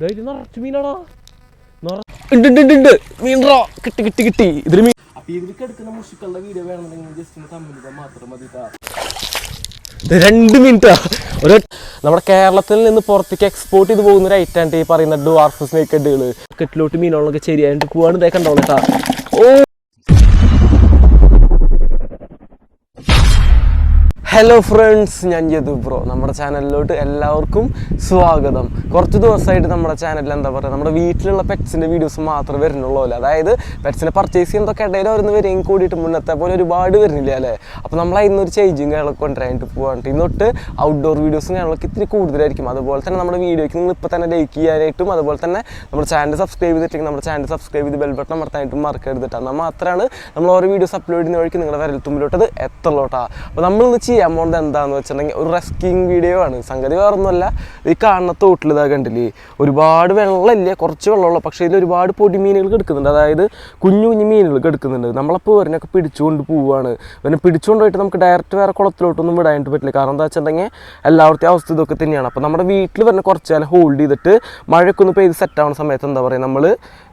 നിറച്ച് മീനാടാ. കിട്ടി കിട്ടി കിട്ടി. ഇതിൽ മീൻ അപ്പൊ ഇതിലേക്ക് എടുക്കുന്ന മുഷിക്കളുടെ വീഡിയോ വേണമെന്നുണ്ടെങ്കിൽ ജസ്റ്റ് മാത്രം മതി രണ്ട് മിനിറ്റാ. ഒരു നമ്മുടെ കേരളത്തിൽ നിന്ന് പുറത്തേക്ക് എക്സ്പോർട്ട് ചെയ്ത് പോകുന്ന ഒരു ഐറ്റാണ് ഈ പറയുന്ന ഡുവാർഫ് സ്നേക്ക് ഹെഡുകൾ കെട്ടിലോട്ട് മീനുകളൊക്കെ ശരിയായിട്ട് പോവാണ്. ഇതേ കണ്ടോളൂ കേട്ടാ ഓ ഹലോ ഫ്രണ്ട്സ് ഞാൻ യദു ബ്രോ നമ്മുടെ ചാനലിലോട്ട് എല്ലാവർക്കും സ്വാഗതം. കുറച്ച് ദിവസമായിട്ട് നമ്മുടെ ചാനലിൽ എന്താ പറയുക നമ്മുടെ വീട്ടിലുള്ള പെറ്റ്സിന്റെ വീഡിയോസ് മാത്രമേ വരുന്നുള്ളൂ അതായത് പെറ്റ്സിനെ പർച്ചേസ് ചെയ്യുന്നതൊക്കെ ഇടയിൽ വരുന്ന വരെയും കൂടിയിട്ട് മുന്നത്തെ പോലെ ഒരുപാട് വരുന്നില്ല അല്ലേ? അപ്പോൾ നമ്മൾ ഇന്നൊരു ചേഞ്ചും കാര്യങ്ങളൊക്കെ കൊണ്ടുവരാനായിട്ട് പോകാണ്ട് ഇന്നൊട്ട് ഔട്ട്ഡോർ വീഡിയോസും കാര്യങ്ങളൊക്കെ ഇത്തിരി കൂടുതലായിരിക്കും. അതുപോലെ തന്നെ നമ്മുടെ വീഡിയോയ്ക്ക് നിങ്ങൾ ഇപ്പോൾ തന്നെ ലൈക്ക് ചെയ്യാനായിട്ടും അതുപോലെ തന്നെ നമ്മുടെ ചാനൽ സബ്സ്ക്രൈബ് ചെയ്തിട്ടുണ്ടെങ്കിൽ നമ്മുടെ ചാനൽ സബ്സ്ക്രൈബ് ചെയ്ത് ബെൽബട്ടൺ അമർത്താനായിട്ടും മറക്കരുത് എന്നാൽ മാത്രമാണ് നമ്മൾ ഓരോ വീഡിയോസ് അപ്ലോഡ് ചെയ്യുന്ന വഴിക്ക് നിങ്ങളുടെ വിരൽ തുമ്പിലോട്ടത് എത്തുള്ളൂട്ടാ അപ്പോൾ നമ്മൾ ഇന്ന് ചെയ്യാൻ എന്താന്ന് വെച്ചിട്ടുണ്ടെങ്കിൽ ഒരു റെസ്കിങ് വീഡിയോ ആണ്. സംഗതി വേറൊന്നുമല്ല. ഈ കാണുന്ന തോട്ടിൽ ഇതാ കണ്ടില്ലേ? ഒരുപാട് വെള്ളമില്ല? കുറച്ച് വെള്ളമുള്ളൂ. പക്ഷേ ഇതിൽ ഒരുപാട് പൊടി മീനുകൾ എടുക്കുന്നുണ്ട് അതായത് കുഞ്ഞു കുഞ്ഞു മീനുകൾ എടുക്കുന്നുണ്ട് നമ്മളപ്പോൾ ഇവരനൊക്കെ പിടിച്ചുകൊണ്ട് പോവുകയാണ്. ഇവനെ പിടിച്ചുകൊണ്ട് പോയിട്ട് നമുക്ക് ഡയറക്റ്റ് വേറെ കുളത്തിലോട്ടൊന്നും വിടാനായിട്ട് പറ്റില്ല. കാരണം എന്താ വെച്ചിട്ടുണ്ടെങ്കിൽ എല്ലാവർക്കും അവസ്ഥ ഇതൊക്കെ തന്നെയാണ്. അപ്പോൾ നമ്മുടെ വീട്ടിൽ വരുന്ന കുറച്ച് കാലം ഹോൾഡ് ചെയ്തിട്ട് മഴയൊക്കെ ഒന്ന് പെയ്ത് സെറ്റ് ആവുന്ന സമയത്ത് എന്താ പറയുക? നമ്മൾ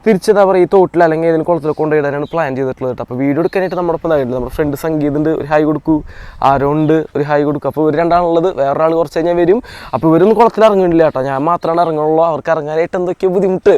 തിരിച്ചെന്താ പറയുക ഈ തോട്ടിൽ അല്ലെങ്കിൽ ഏതെങ്കിലും കുളത്തിൽ കൊണ്ടുപോയിടാനാണ് പ്ലാൻ ചെയ്തിട്ടുള്ളത് കേട്ടോ. അപ്പോൾ വീഡിയോ എടുക്കാനായിട്ട് നമ്മുടെ ഒപ്പം നമ്മുടെ ഫ്രണ്ട് സംഗീതുണ്ട് ഒരു ഹൈ കൊടുക്കൂ. ആരോണ്ട് ഒരു ഹൈ കൊടുക്കും. അപ്പോൾ ഇവർ രണ്ടാളുള്ളത് വേറൊരാൾ കുറച്ച് കഴിഞ്ഞാൽ വരും. അപ്പോൾ ഇവരൊന്നും കുളത്തിൽ ഇറങ്ങുന്നില്ല കേട്ടോ. ഞാൻ മാത്രമാണ് ഇറങ്ങുള്ളൂ. അവർക്ക് ഇറങ്ങാനായിട്ട് എന്തൊക്കെയോ ബുദ്ധിമുട്ട്.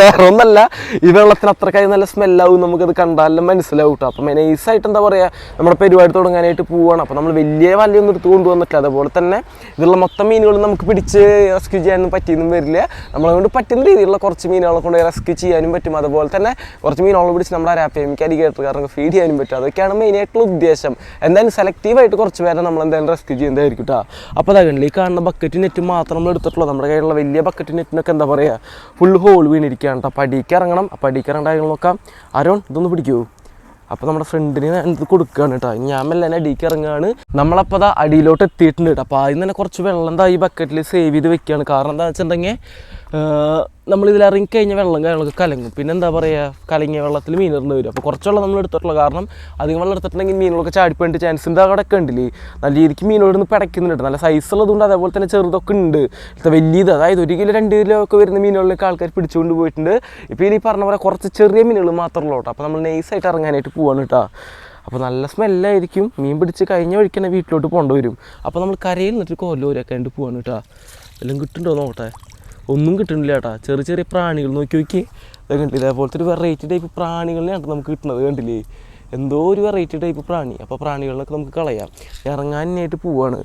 വേറെ ഒന്നല്ല ഈ വെള്ളത്തിന് അത്രക്കായി നല്ല സ്മെല്ലാവും നമുക്കത് കണ്ടാലും മനസ്സിലാവും കേട്ടോ. അപ്പം നൈസായിട്ട് എന്താ പറയുക നമ്മുടെ പരിപാടി തുടങ്ങാനായിട്ട് പോവുകയാണ് അപ്പോൾ നമ്മൾ വലിയ വലയൊന്നും എടുത്ത് കൊണ്ടുവന്നിട്ടില്ല. അതുപോലെ തന്നെ ഇതിലുള്ള മൊത്തം മീനുകളും നമുക്ക് പിടിച്ച് റെസ്ക്യൂ ചെയ്യാനൊന്നും പറ്റിയൊന്നും വരില്ല. നമ്മളെ കൊണ്ട് പറ്റുന്ന രീതിയിലുള്ള കുറച്ച് മീനുകളെ കൊണ്ട് റെസ്ക്യൂ ചെയ്യാനും പറ്റും. അതുപോലെ തന്നെ കുറച്ച് മീനുകളെ പിടിച്ച് നമ്മുടെ അരാപ്പേമിക്ക് കാരണം ഫീഡ് ചെയ്യാനും പറ്റും. അതൊക്കെയാണ് മെയിനായിട്ടുള്ള ഉദ്ദേശം. എന്തായാലും സെലക്റ്റീവായിട്ട് കുറച്ച് പേരെ നമ്മൾ എന്തായാലും റെസ്ക്യൂ ചെയ്യുന്നതായിരിക്കും കേട്ടോ അപ്പോൾ അതാ കണ്ടില്ല ഈ കാണുന്ന ബക്കറ്റ് നെറ്റ് മാത്രം നമ്മൾ എടുത്തിട്ടുള്ളൂ നമ്മുടെ കയ്യിലുള്ള വലിയ ബക്കറ്റ് നെറ്റിനൊക്കെ എന്താ പറയുക ഫുൾ ഹോൾ വീണിരിക്കുകയാണ് കേട്ടോ അപ്പോൾ അടിക്ക് ഇറങ്ങണം. അപ്പോൾ പടിക്ക് ഇറങ്ങേണ്ട നോക്കാം. അരോൺ ഇതൊന്ന് പിടിക്കൂ. അപ്പോൾ നമ്മുടെ ഫ്രണ്ടിന് ഇത് കൊടുക്കുകയാണ് കേട്ടോ ഞാൻ മെല്ലെ തന്നെ അടിക്ക് ഇറങ്ങുകയാണ്. നമ്മളപ്പോൾ അതാ അടിയിലോട്ട് എത്തിയിട്ടുണ്ട് കേട്ടോ അപ്പോൾ ആദ്യം തന്നെ കുറച്ച് വെള്ളം എന്താ ഈ ബക്കറ്റിൽ സേവ് ചെയ്ത് വെക്കുകയാണ്. കാരണം എന്താ വെച്ചിട്ടുണ്ടെങ്കിൽ നമ്മൾ ഇറങ്ങി കഴിഞ്ഞ വെള്ളം കാര്യങ്ങളൊക്കെ കലങ്ങും. പിന്നെ എന്താ പറയുക കലങ്ങിയ വെള്ളത്തിൽ മീനിറന്ന് വരും. അപ്പോൾ കുറച്ച് വെള്ളം നമ്മൾ എടുത്തിട്ടുള്ള കാരണം അധികം വെള്ളം എടുത്തിട്ടുണ്ടെങ്കിൽ മീനുകളൊക്കെ ചാടിപ്പോയിട്ട് ചാൻസ് ഉണ്ട്. അവിടെ ഒക്കെ ഉണ്ടല്ലേ? നല്ല രീതിക്ക് മീനോട് നിന്ന് പിടയ്ക്കുന്നുണ്ട് നല്ല സൈസ് ഉള്ളതുകൊണ്ട് അതേപോലെ തന്നെ ചെറുതൊക്കെ ഉണ്ട്. വലിയത് അതായത് ഒരു കിലോ രണ്ട് കിലോ ഒക്കെ വരുന്ന മീനുകളിലൊക്കെ ആൾക്കാർ പിടിച്ചുകൊണ്ട് പോയിട്ടുണ്ട്. ഇപ്പോൾ ഇനി പറഞ്ഞ പോലെ കുറച്ച് ചെറിയ മീനുകൾ മാത്രമേ ഉള്ളൂ അപ്പോൾ നമ്മൾ നൈസായിട്ട് ഇറങ്ങാനായിട്ട് പോവാണ് കേട്ടോ. അപ്പോൾ നല്ല സ്മെല്ലായിരിക്കും മീൻ പിടിച്ച് കഴിഞ്ഞ വഴിക്ക് തന്നെ വീട്ടിലോട്ട് പോകേണ്ടി വരും. അപ്പോൾ നമ്മൾ കരയിൽ നിന്നിട്ട് കൊല്ലൂരൊക്കെ ആയിട്ട് പോവാണ് കേട്ടോ. എല്ലാം കിട്ടുന്നുണ്ടോ നോക്കട്ടെ. ഒന്നും കിട്ടുന്നില്ല ചേട്ടാ ചെറിയ ചെറിയ പ്രാണികൾ നോക്കി നോക്കി. ഇത് കണ്ടില്ലേ? ഇതേപോലത്തെ ഒരു വെറൈറ്റി ടൈപ്പ് പ്രാണികളിനെയാണ് നമുക്ക് കിട്ടുന്നത്. കണ്ടില്ലേ? എന്തോ ഒരു വെറൈറ്റി ടൈപ്പ് പ്രാണി. അപ്പോൾ പ്രാണികളിലൊക്കെ നമുക്ക് കളയാം. ഇറങ്ങാൻ ഇറങ്ങാനായിട്ട് പോവാണ്.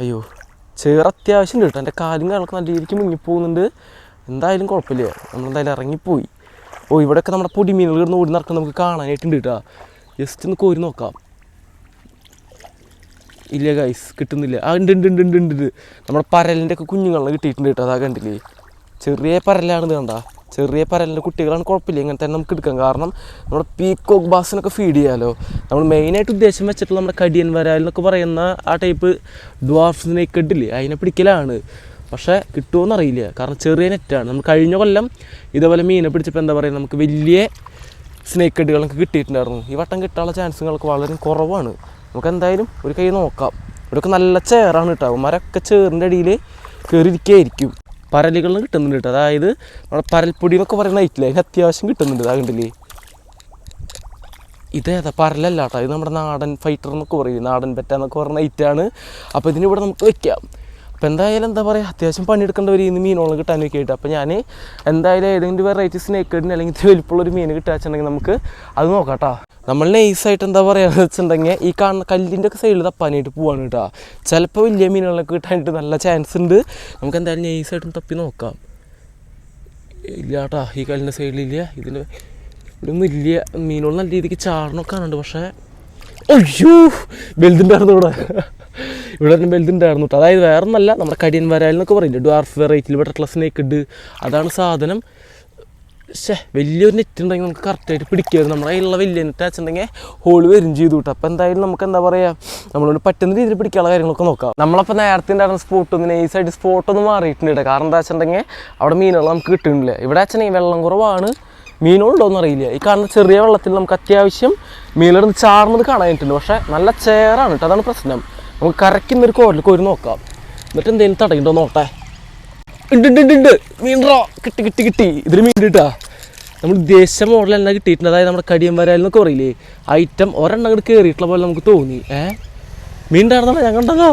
അയ്യോ ചേർ അത്യാവശ്യം കേട്ടോ എന്റെ കാലും കാലൊക്കെ നല്ല രീതിക്ക് മുങ്ങിപ്പോകുന്നുണ്ട് എന്തായാലും കുഴപ്പമില്ല. നമ്മളെന്തായാലും ഇറങ്ങിപ്പോയി. ഓ ഇവിടെയൊക്കെ നമ്മുടെ പൊടിമീനുകൾ ഇടുന്ന ഓടി നടക്കുന്നത് നമുക്ക് കാണാനായിട്ടുണ്ട് കേട്ടോ ജസ്റ്റ് ഒന്ന് കോരി നോക്കാം. ഇല്ല ഗൈസ് കിട്ടുന്നില്ല. ആ ഉണ്ട് ഉണ്ട് ഉണ്ട് ഉണ്ട് ഉണ്ട് നമ്മുടെ പരലിന്റെ ഒക്കെ കുഞ്ഞുങ്ങളെ കിട്ടിയിട്ടുണ്ട് കേട്ടോ അതാ കണ്ടില്ലേ? ചെറിയ പരലാണ് കണ്ട. ചെറിയ പരലിന്റെ കുട്ടികളാണ് കുഴപ്പമില്ല. ഇങ്ങനെ തന്നെ നമുക്ക് എടുക്കാം. കാരണം നമ്മുടെ പീക്കോക്ക് ബാസിനൊക്കെ ഫീഡ് ചെയ്യാമല്ലോ നമ്മൾ മെയിനായിട്ട് ഉദ്ദേശം വെച്ചിട്ടുള്ള നമ്മുടെ കടിയൻ വരാൽ എന്നൊക്കെ പറയുന്ന ആ ടൈപ്പ് ഡ്വാർഫ് സ്നേക്ക് ഇല്ലേ അതിനെ പിടിക്കലാണ്. പക്ഷേ കിട്ടുമോ അറിയില്ല. കാരണം ചെറിയ നെറ്റാണ് നമ്മൾ കഴിഞ്ഞ കൊല്ലം ഇതേപോലെ മീനെ പിടിച്ചപ്പോൾ എന്താ പറയുക നമുക്ക് വലിയ സ്നേക്ക് ഹെഡുകളൊക്കെ കിട്ടിയിട്ടുണ്ടായിരുന്നു. ഈ വട്ടം കിട്ടാനുള്ള ചാൻസുകളൊക്കെ വളരെ കുറവാണ്. നമുക്ക് എന്തായാലും ഒരു കൈ നോക്കാം. ഇവിടെയൊക്കെ നല്ല ചേറാണ് കേട്ടോ അവന്മാരൊക്കെ ചേറിന്റെ അടിയിൽ കയറിയിരിക്കുകയായിരിക്കും പരലുകളിലും കിട്ടുന്നുണ്ട് കേട്ടോ അതായത് നമ്മുടെ പരൽപ്പൊടി എന്നൊക്കെ പറയുന്ന ഐറ്റില്ല അതിന് അത്യാവശ്യം കിട്ടുന്നുണ്ട് അതാ കണ്ടില്ലേ? ഇതേതാ പരലല്ല കേട്ടോ ഇത് നമ്മുടെ നാടൻ ഫൈറ്റർ എന്നൊക്കെ പറയും. നാടൻ പെറ്റ എന്നൊക്കെ പറയുന്ന ഐറ്റാണ് അപ്പോൾ ഇതിനിവിടെ നമുക്ക് വയ്ക്കാം അപ്പോൾ എന്തായാലും എന്താ പറയുക അത്യാവശ്യം പണിയെടുക്കേണ്ടവർ ഇന്ന് മീനോളം കിട്ടാനൊക്കെ ആയിട്ട്. അപ്പോൾ ഞാൻ എന്തായാലും ഏതെങ്കിലും വെറൈറ്റി സ്നേക്ക് ഇടുന്ന അല്ലെങ്കിൽ ഇത്തിരി വലിപ്പമുള്ള ഒരു മീൻ കിട്ടുകയെന്നുണ്ടെങ്കിൽ നമുക്ക് അത് നോക്കാം കേട്ടോ നമ്മൾ നൈസായിട്ട് എന്താ പറയുക വെച്ചിട്ടുണ്ടെങ്കിൽ ഈ കാണുന്ന കല്ലിന്റെ ഒക്കെ സൈഡിൽ തപ്പാനായിട്ട് പോവാണ് കേട്ടോ. ചിലപ്പോൾ വലിയ മീനുകളൊക്കെ കിട്ടാനായിട്ട് നല്ല ചാൻസ് ഉണ്ട്. നമുക്ക് എന്തായാലും നൈസായിട്ടും തപ്പി നോക്കാം. ഇല്ല കേട്ടോ ഈ കല്ലിന്റെ സൈഡിലില്ല ഇതിന്റെ ഒരു ഇല്ല മീനുകൾ നല്ല രീതിക്ക് ചാടണമൊക്കെ കാണുന്നുണ്ട് പക്ഷേ അയ്യോ ബെൽതുണ്ടായിരുന്നു ഇവിടെ. ഇവിടെ തന്നെ ബെൽതുണ്ടായിരുന്നു കേട്ടോ അതായത് വേറെ ഒന്നല്ല നമ്മുടെ കടിയൻ വരാൽ എന്നൊക്കെ പറയില്ലേ? ഡ്വാർഫ് വെറൈറ്റിയിൽ പെട്ടിട്ടുള്ള സ്നേക്ക് ഉണ്ട് അതാണ് സാധനം. ശേ വലിയൊരു നെറ്റ് ഉണ്ടെങ്കിൽ നമുക്ക് കറക്റ്റായിട്ട് പിടിക്കരുത് നമ്മുടെ കയ്യിലുള്ള വലിയ നെറ്റ് അച്ഛണ്ടെങ്കിൽ ഹോൾ വരും ചെയ്തു കേട്ടോ. അപ്പോൾ എന്തായാലും നമുക്ക് എന്താ പറയുക നമ്മളോട് പറ്റുന്ന രീതിയിൽ പിടിക്കാനുള്ള കാര്യങ്ങളൊക്കെ നോക്കാം. നമ്മളപ്പോൾ നേരത്തെ ഉണ്ടായിരുന്ന സ്പോട്ട് ഒന്ന് നൈസായിട്ട് സ്പോട്ട് ഒന്ന് മാറിയിട്ടുണ്ട് കേട്ടോ. കാരണം എന്താ വെച്ചിട്ടുണ്ടെങ്കിൽ അവിടെ മീനുകൾ നമുക്ക് കിട്ടുന്നില്ല. ഇവിടെ വെച്ചിട്ടുണ്ടെങ്കിൽ വെള്ളം കുറവാണ്. മീനുകളുണ്ടോയെന്ന് അറിയില്ല. ഈ കാണുന്ന ചെറിയ വെള്ളത്തിൽ നമുക്ക് അത്യാവശ്യം മീനുകൾ ചാർന്നത് കാണാനായിട്ടുണ്ട് പക്ഷേ നല്ല ചേറാണ് കേട്ടോ. അതാണ് പ്രശ്നം. നമുക്ക് കരയ്ക്കുന്നൊരു കോരിൽ കോരി നോക്കാം. എന്നിട്ട് എന്തെങ്കിലും തടയുണ്ടോ നോട്ടെ ഉണ്ട് ഉണ്ട് ഉണ്ട് മീൻറോ കിട്ടി കിട്ടി കിട്ടി. ഇതിൽ മീൻ കിട്ടാ നമ്മൾ ദേശ മോഡൽ തന്നെ കിട്ടിയിട്ടുണ്ട് അതായത് നമ്മുടെ വരാൽ എന്നൊക്കെ പറയില്ലേ? ഐറ്റം ഒരെണ്ണം അങ്ങോട്ട് കയറിയിട്ടുള്ള പോലെ നമുക്ക് തോന്നി. ഏ? മീൻ ഉണ്ടായിരുന്നോ ഞാൻ കണ്ടതോ.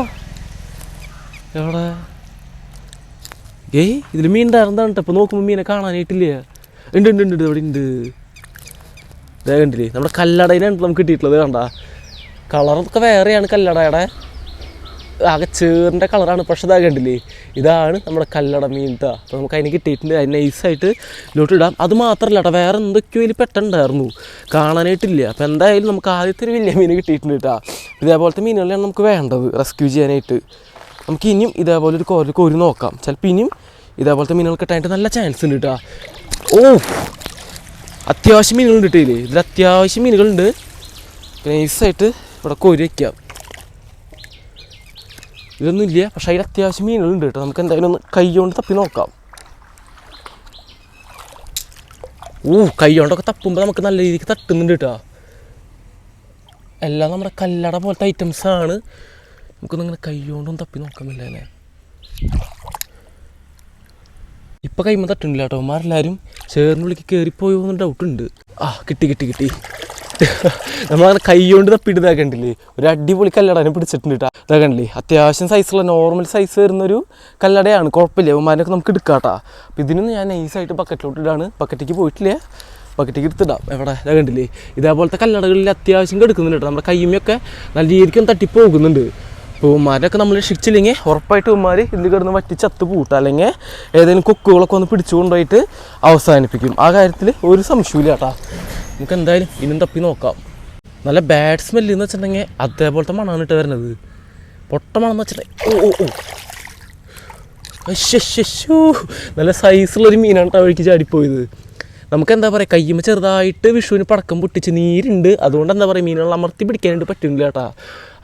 എവിടെ? ഏയ് ഇതിൽ മീൻ ഉണ്ടായിരുന്നതാണ് കേട്ടോ നോക്കുമ്പോൾ മീനെ കാണാനായിട്ടില്ല? ഉണ്ട് ഉണ്ട് ഉണ്ട് ഇവിടെ ഉണ്ട്. ഇതേ കണ്ടില്ലേ നമ്മുടെ കല്ലടയിലാണ് നമുക്ക് കിട്ടിയിട്ടുള്ളത് കണ്ട. കളറൊക്കെ വേറെയാണ് കല്ലടയുടെ. ആകെ ചേറിന്റെ കളറാണ്. പക്ഷേ ഇതാ കണ്ടില്ലേ? ഇതാണ് നമ്മുടെ കല്ലട മീൻ കേട്ടോ അപ്പോൾ നമുക്ക് അതിന് കിട്ടിയിട്ടുണ്ട്. അതിന് നൈസായിട്ട് ഇതിലോട്ട് ഇടാം. അത് മാത്രമല്ല കേട്ടോ വേറെ എന്തൊക്കെയോ ഇതിൽ പെട്ടുണ്ടായിരുന്നു കാണാനായിട്ടില്ല. അപ്പോൾ എന്തായാലും നമുക്ക് ആദ്യത്തെ ഒരു വലിയ മീൻ കിട്ടിയിട്ടുണ്ട് കേട്ടോ ഇതേപോലത്തെ മീനുകളാണ് നമുക്ക് വേണ്ടത് റെസ്ക്യൂ ചെയ്യാനായിട്ട്. നമുക്ക് ഇനിയും ഇതേപോലെ ഒരു കോരി കോരി നോക്കാം. ചിലപ്പോൾ ഇനിയും ഇതേപോലത്തെ മീനുകൾ കിട്ടാനായിട്ട് നല്ല ചാൻസ് ഉണ്ട് കേട്ടോ ഓ അത്യാവശ്യം മീനുകളുണ്ട് കിട്ടിയില്ലേ ഇതിൽ അത്യാവശ്യം മീനുകളുണ്ട്. നൈസായിട്ട് ഇവിടെ കോരി വയ്ക്കാം ഇതൊന്നും ഇല്ല. പക്ഷെ അതിൽ അത്യാവശ്യം മീനുകളുണ്ട് കേട്ടോ. നമുക്ക് എന്തായാലും ഒന്ന് കൈ കൊണ്ട് തപ്പി നോക്കാം. ഓ കൈ കൊണ്ടൊക്കെ തപ്പുമ്പോൾ നമുക്ക് നല്ല രീതിക്ക് തട്ടുന്നുണ്ട് കേട്ടോ. എല്ലാം നമ്മുടെ കല്ലട പോലത്തെ ഐറ്റംസ് ആണ്. നമുക്കൊന്ന് ഇങ്ങനെ കൈ കൊണ്ടൊന്നും തപ്പി നോക്കാമില്ല അല്ലേ ഇപ്പം കൈമ തട്ടുന്നില്ല കേട്ടോ. മാരെല്ലാവരും ചേർന്നുള്ളിക്ക് കയറിപ്പോയോ എന്ന് ഡൗട്ട് ഉണ്ട്. ആ കിട്ടി കിട്ടി കിട്ടി. നമ്മളങ്ങനെ കൈ കൊണ്ട് തപ്പിയിട്ട് ഇതാക്കണ്ടില്ലേ ഒരു അടിപൊളി കല്ലടനെ പിടിച്ചിട്ടുണ്ട് കേട്ടോ ഇതാക്കണ്ടില്ലേ അത്യാവശ്യം സൈസുള്ള നോർമൽ സൈസ് വരുന്നൊരു കല്ലടയാണ്. കുഴപ്പമില്ല. അവന്മാരൊക്കെ നമുക്ക് എടുക്കാട്ടാ. അപ്പം ഇതിനൊന്നും ഞാൻ നൈസായിട്ട് ബക്കറ്റിലോട്ട് ഇടാണ്. ബക്കറ്റിലേക്ക് പോയിട്ടില്ലേ? ബക്കറ്റിക്ക് എടുത്തിടാം. എവിടെ? ഇതാ കണ്ടില്ലേ? ഇതേപോലത്തെ കല്ലടകളിൽ അത്യാവശ്യം കെടുക്കുന്നുണ്ട് കേട്ടോ നമ്മുടെ കൈമയൊക്കെ നല്ല രീതിക്കും തട്ടിപ്പോകുന്നുണ്ട്. അപ്പോൾ ഉമ്മാരൊക്കെ നമ്മൾ രക്ഷിച്ചില്ലെങ്കിൽ ഉറപ്പായിട്ട് ഉമ്മാർ ഇതിൽ കിടന്ന് വറ്റി ചത്ത് പൂട്ടുക അല്ലെങ്കിൽ ഏതെങ്കിലും കൊക്കുകളൊക്കെ ഒന്ന് പിടിച്ചു കൊണ്ടുപോയിട്ട് അവസാനിപ്പിക്കും. ആ കാര്യത്തിൽ ഒരു സംശയമില്ല കേട്ടാ നമുക്ക് എന്തായാലും ഇനിയും തപ്പി നോക്കാം. നല്ല ബാഡ് സ്മെല്ല് എന്ന് വെച്ചിട്ടുണ്ടെങ്കിൽ അതേപോലത്തെ മണമാണ് ഇട്ട് വരുന്നത്. പൊട്ട മണം എന്ന് വെച്ചിട്ടുണ്ടെങ്കിൽ ഓ ഓ ഓ. നല്ല സൈസുള്ളൊരു മീനാണ് കേട്ടോ വഴിക്ക് ചാടിപ്പോയത്. നമുക്ക് എന്താ പറയുക കയ്യുമ്മ ചെറുതായിട്ട് വിഷുവിന് പടക്കം പൊട്ടിച്ച് നീരുണ്ട്. അതുകൊണ്ട് എന്താ പറയുക മീനുകൾ അമർത്തി പിടിക്കാനായിട്ട് പറ്റുന്നില്ല കേട്ടാ.